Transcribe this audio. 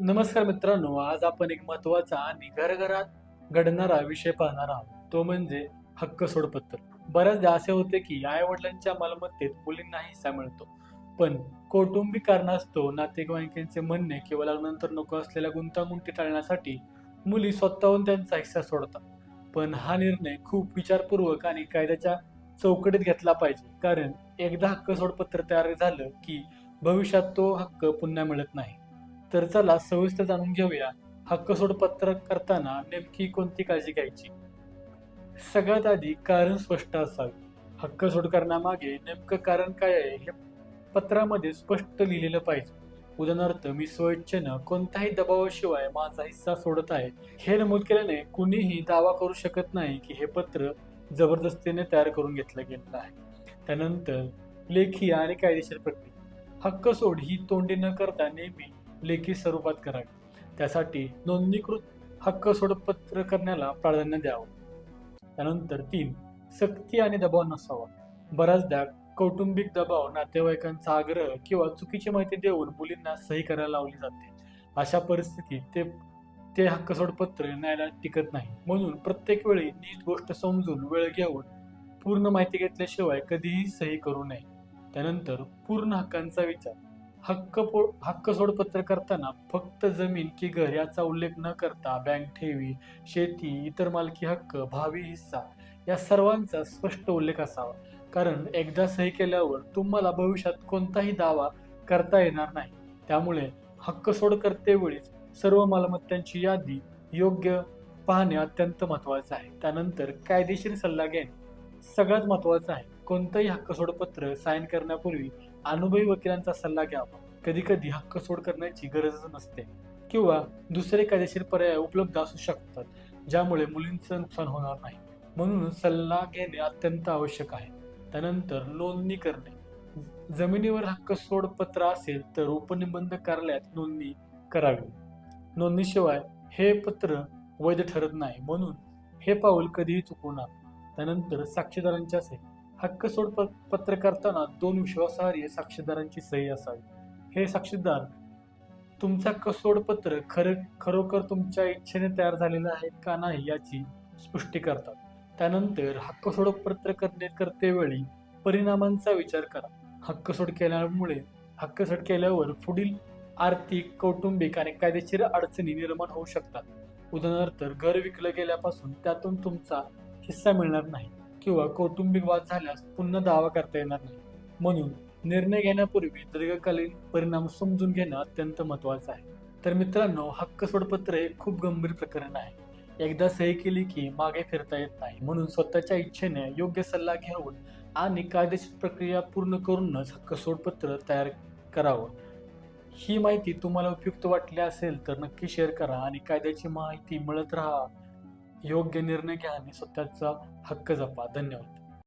नमस्कार मित्रांनो आज आपण एक महत्त्वाचा आणि घरघरात घडणारा विषय पाहणार आहोत. तो म्हणजे हक्क सोडपत्र. बऱ्याचदा असे होते की आई वडिलांच्या मालमत्तेत मुलींना हिस्सा मिळतो. पण कौटुंबिक कारणास्तव नातेवाईकांचे म्हणणे किंवा लग्नानंतर नको असलेल्या गुंतागुंती टाळण्यासाठी मुली स्वतःहून त्यांचा हिस्सा सोडतात. पण हा निर्णय खूप विचारपूर्वक आणि कायद्याच्या चौकटीत घेतला पाहिजे. कारण एकदा हक्क सोडपत्र तयार झालं की भविष्यात तो हक्क पुन्हा मिळत नाही. तर चला सविस्तर जाणून घेऊया हक्कसोड पत्रक करताना नेमकी कोणती काळजी घ्यायची? सगळ्यात आधी कारण स्पष्ट असावे. हक्क सोड करण्यामागे नेमकं कारण काय आहे हे पत्रामध्ये स्पष्ट लिहिलेलं पाहिजे. उदाहरणार्थ मी स्वेच्छेनं कोणत्याही दबावाशिवाय माझा हिस्सा सोडत आहे. हे नमूद केल्याने कुणीही दावा करू शकत नाही की हे पत्र जबरदस्तीने तयार करून घेतलं गेलेलं आहे. त्यानंतर लेखी आणि कायदेशीर प्रक्रिया. हक्क सोड ही तोंडी न करता नेहमी लेखी स्वरूपात करावी. त्यासाठी नोंदणीकृत हक्क सोडपत्र करण्याला प्राधान्य द्यावं. त्यानंतर तीन सक्ती आणि दबाव नसावा. बऱ्याचदा कौटुंबिक दबाव नातेवाईकांचा आग्रह किंवा चुकीची माहिती देऊन मुलींना सही करायला लावली जाते. अशा परिस्थितीत ते ते हक्क सोडपत्र न्यायालयात टिकत नाही. म्हणून प्रत्येक वेळी नीट गोष्ट समजून वेळ घेऊन पूर्ण माहिती घेतल्याशिवाय कधीही सही करू नये. त्यानंतर पूर्ण हक्कांचा विचार. हक्क पो हक्क सोडपत्र करताना फक्त जमीन की घर याचा उल्लेख न करता बँक ठेवी शेती इतर मालकी हक्क भावी हिस्सा या सर्वांचा स्पष्ट उल्लेख असावा. कारण एकदा सही केल्यावर तुम्हाला भविष्यात कोणताही दावा करता येणार नाही. त्यामुळे हक्क सोड करतेवेळीच सर्व मालमत्तांची यादी योग्य पाहणे अत्यंत महत्त्वाचं आहे. त्यानंतर कायदेशीर सल्ला घेणे. सगळ्यात महत्त्वाचं आहे कोणतंही हक्क सोडपत्र साईन करण्यापूर्वी अनुभवी वकिलांचा सल्ला घ्यावा. कधी कधी हक्क सोड करण्याची गरज नसते किंवा दुसरे कायदेशीर पर्याय उपलब्ध असू शकतात ज्यामुळे मुलींचं नुकसान होणार नाही. म्हणून सल्ला घेणे अत्यंत आवश्यक आहे. त्यानंतर नोंदणी करणे. जमिनीवर हक्क सोडपत्र असेल तर उपनिबंध कार्यालयात नोंदणी करावी. नोंदणीशिवाय हे पत्र वैध ठरत नाही म्हणून हे पाऊल कधीही चुकू त्यानंतर साक्षीदारांच्या सही हक्क सोड प- पत्र करताना दोन विश्वासार्ह साक्षीदारांची सही असावी. हे साक्षीदार तुमचा कसोडपत्र खरं खरोखर तुमच्या इच्छेने तयार झालेलं आहे का नाही याची पुष्टी करतात. त्यानंतर हक्क सोडपत्र करणे करतेवेळी परिणामांचा विचार करा. हक्क सोड केल्यामुळे हक्क सोड केल्यावर पुढील आर्थिक कौटुंबिक आणि कायदेशीर अडचणी निर्माण होऊ शकतात. उदाहरणार्थ घर विकलं गेल्यापासून त्यातून तुमचा हिस्सा मिळणार नाही किंवा कौटुंबिक वाद झाल्यास पुन्हा दावा करता येणार नाही. म्हणून निर्णय घेण्यापूर्वी दीर्घकालीन परिणाम समजून घेणं अत्यंत महत्त्वाचं आहे. तर मित्रांनो हक्क सोडपत्र हे खूप गंभीर प्रकरण आहे. एकदा सही केली की मागे फिरता येत नाही. म्हणून स्वतःच्या इच्छेने योग्य सल्ला घेऊन आणि कायदेशीर प्रक्रिया पूर्ण करूनच हक्क सोडपत्र तयार करावं. ही माहिती तुम्हाला उपयुक्त वाटली असेल तर नक्की शेअर करा आणि कायद्याची माहिती मिळत राहा. योग्य निर्णय घ्या आणि स्वतःचा हक्क जपा. धन्यवाद.